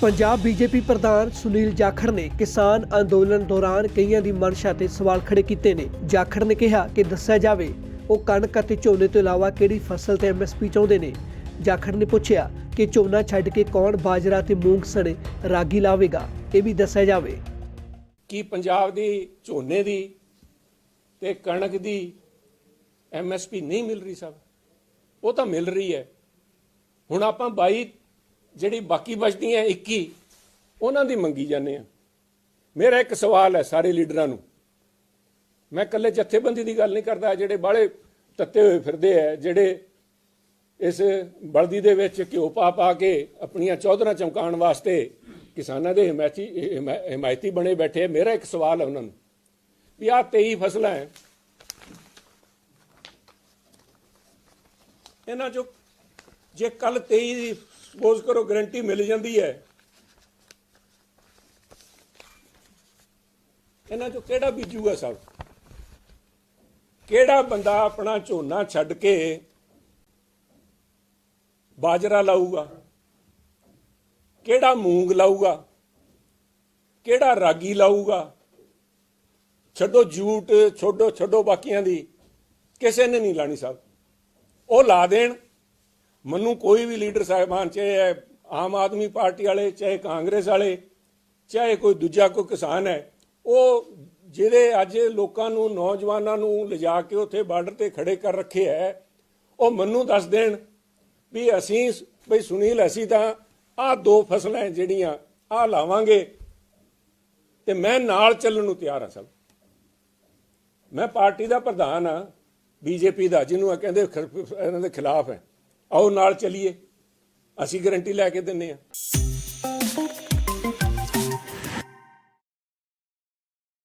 Punjab BJP ਪ੍ਰਧਾਨ ਸੁਨੀਲ ਜਾਖੜ ਨੇ ਕਿਸਾਨ ਅੰਦੋਲਨ ਦੌਰਾਨ ਕਈਆਂ ਦੀ ਮਨਸ਼ਾ ਤੇ ਸਵਾਲ ਖੜੇ ਕੀਤੇ ਨੇ। ਜਾਖੜ ਨੇ ਕਿਹਾ ਕਿ ਦੱਸਿਆ ਜਾਵੇ, ਉਹ ਕਣਕ ਅਤੇ ਝੋਨੇ ਤੋਂ ਇਲਾਵਾ ਕਿਹੜੀ ਫਸਲ ਤੇ ਐਮਐਸਪੀ ਚਾਹੁੰਦੇ ਨੇ? ਜਾਖੜ ਨੇ ਪੁੱਛਿਆ ਕਿ ਝੋਨਾ ਛੱਡ ਕੇ ਕੌਣ ਬਾਜਰਾ ਤੇ ਮੂੰਗ ਸਣੇ ਰਾਗੀ ਲਾਵੇਗਾ? ਇਹ ਵੀ ਦੱਸਿਆ ਜਾਵੇ। ਕੀ ਪੰਜਾਬ ਦੀ ਝੋਨੇ ਦੀ ਤੇ ਕਣਕ ਦੀ ਐਮਐਸਪੀ ਨਹੀਂ ਮਿਲ ਰਹੀ ਸਭ ਉਹ ਤਾਂ ਮਿਲ ਰਹੀ ਹੈ। ਹੁਣ ਆਪਾਂ 22 ਜਿਹੜੀ ਬਾਕੀ ਬਚਦੀਆਂ 21 ਉਹਨਾਂ ਦੀ ਮੰਗੀ ਜਾਂਦੇ ਆ ਮੇਰਾ ਇੱਕ ਸਵਾਲ ਹੈ ਸਾਰੇ ਲੀਡਰਾਂ ਨੂੰ। ਮੈਂ ਇਕੱਲੇ ਜਥੇਬੰਦੀ ਦੀ ਗੱਲ ਨਹੀਂ ਕਰਦਾ, ਜਿਹੜੇ ਬਾਹਲੇ ਤੱਤੇ ਹੋਏ ਫਿਰਦੇ ਆ, ਜਿਹੜੇ ਇਸ ਬਲਦੀ ਦੇ ਵਿੱਚ ਘਿਓ ਪਾ ਪਾ ਕੇ ਆਪਣੀਆਂ ਚੌਧਰਾਂ ਚਮਕਾਉਣ ਵਾਸਤੇ ਕਿਸਾਨਾਂ ਦੇ ਹਮਾਇਤੀ ਹਮਾ- ਹਮਾਇਤੀ ਬਣੇ ਬੈਠੇ ਆ। ਮੇਰਾ ਇੱਕ ਸਵਾਲ ਹੈ ਉਹਨਾਂ ਨੂੰ। ਵੀ ਆਹ 23 ਫਸਲਾਂ ਹੈ। ਇਹਨਾਂ ਚੋਂ ਜੇ ਕੱਲ 23 ਦੀ ਸਪੋਜ਼ ਕਰੋ ਗਰੰਟੀ ਮਿਲ ਜਾਂਦੀ ਹੈ। ਇਹਨਾਂ ਚੋਂ ਕਿਹੜਾ ਬੀਜੂਗਾ ਸਭ? ਕਿਹੜਾ ਬੰਦਾ ਆਪਣਾ ਝੋਨਾ ਛੱਡ ਕੇ ਬਾਜਰਾ ਲਾਊਗਾ? ਕਿਹੜਾ ਮੂੰਗ ਲਾਊਗਾ? ਕਿਹੜਾ ਰਾਗੀ ਲਾਊਗਾ? ਛੱਡੋ ਜੂਟ, ਛੱਡੋ ਛੱਡੋ ਬਾਕੀਆਂ ਦੀ। ਕਿਸੇ ਨੇ ਨਹੀਂ ਲਾਣੀ ਸਾਹਿਬ ਉਹ ਲਾ ਦੇਣ। ਮੈਨੂੰ ਕੋਈ ਵੀ ਲੀਡਰ ਸਾਹਿਬਾਨ, ਚਾਹੇ ਆਮ ਆਦਮੀ ਪਾਰਟੀ ਵਾਲੇ, ਚਾਹੇ ਕਾਂਗਰਸ ਵਾਲੇ, ਚਾਹੇ ਕੋਈ ਦੂਜਾ ਕੋਈ ਕਿਸਾਨ ਹੈ, ਉਹ ਜਿਹੜੇ ਅੱਜ ਲੋਕਾਂ ਨੂੰ, ਨੌਜਵਾਨਾਂ ਨੂੰ ਲਿਜਾ ਕੇ ਉੱਥੇ ਬਾਰਡਰ ਤੇ ਖੜੇ ਕਰ ਰੱਖੇ ਹੈ, ਉਹ ਮੈਨੂੰ ਦੱਸ ਦੇਣ ਵੀ ਅਸੀਂ ਬਈ ਸੁਨੀਲ, ਅਸੀਂ ਤਾਂ ਆਹ ਦੋ ਫਸਲਾਂ ਜਿਹੜੀਆਂ ਆਹ ਲਾਵਾਂਗੇ ਤੇ ਮੈਂ ਨਾਲ ਚੱਲਣ ਨੂੰ ਤਿਆਰ ਹਾਂ ਸਭ। ਮੈਂ ਪਾਰਟੀ ਦਾ ਪ੍ਰਧਾਨ ਆ ਬੀਜੇਪੀ ਦਾ, ਜਿਹਨੂੰ ਇਹ ਕਹਿੰਦੇ ਇਹਨਾਂ ਦੇ ਖਿਲਾਫ ਹੈ। ਆਓ ਨਾਲ ਚੱਲੀਏ। ਅਸੀਂ ਗਾਰੰਟੀ ਲੈ ਕੇ ਦਿੰਨੇ ਆ